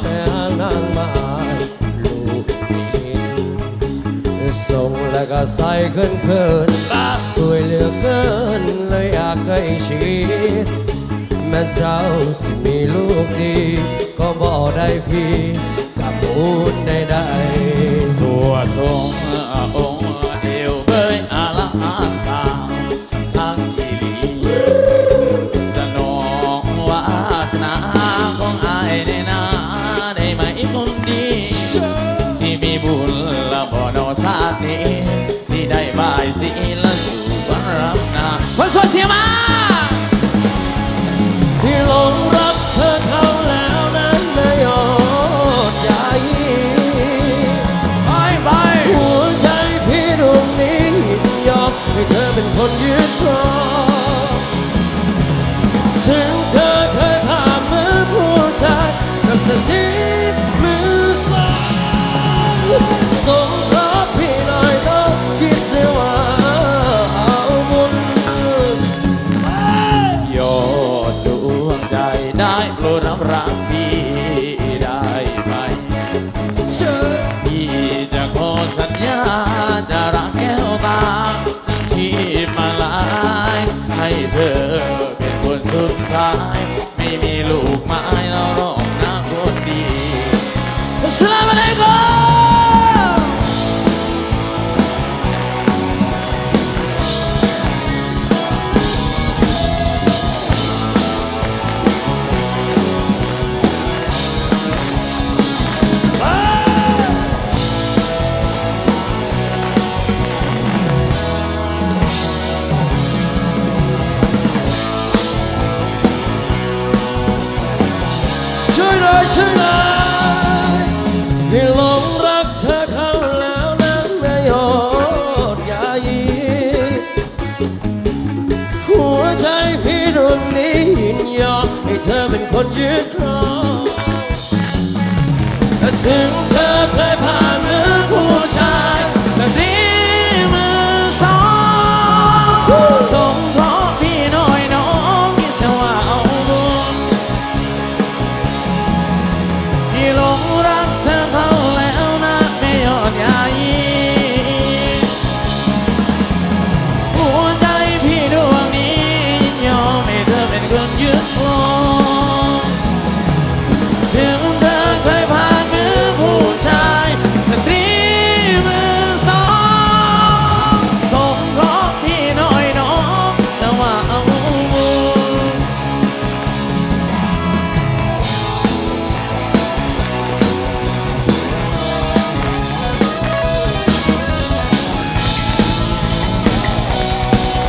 แม่นางมาอายลูกนี้ส่งแล้วก็ใส่เกินเกินตาสวยเหลือเกิน เลยอยากให้ชีแม่เจ้าสิมีลูกดี ก็บอกได้พี่กับพูดได้ได้สัวทรงโไหมคนดีสิมีบุญละบ่นอสาติสิได้บายสิละอยู่บันรับนาคนสวยเสียมาที่หลงรัก รดรับรักพี่ได้ไหมเชื่อพี่จะขอสัญญาจะรักแก้วตาทั้งชีพมาลาย ให้เธอเป็นคนสุดท้าย ไม่มีลูกไม้เราร้องน้ำคนดีสลามอะลัยกุม ช่วยหน่อยที่หลงรักเธอเข้าแล้วนั้นไม่ยอดยายีหัวใจพี่ดวงนี้ยินยอมให้เธอเป็นคนยืดครองแต่ถึงเธอเคยผ่าน till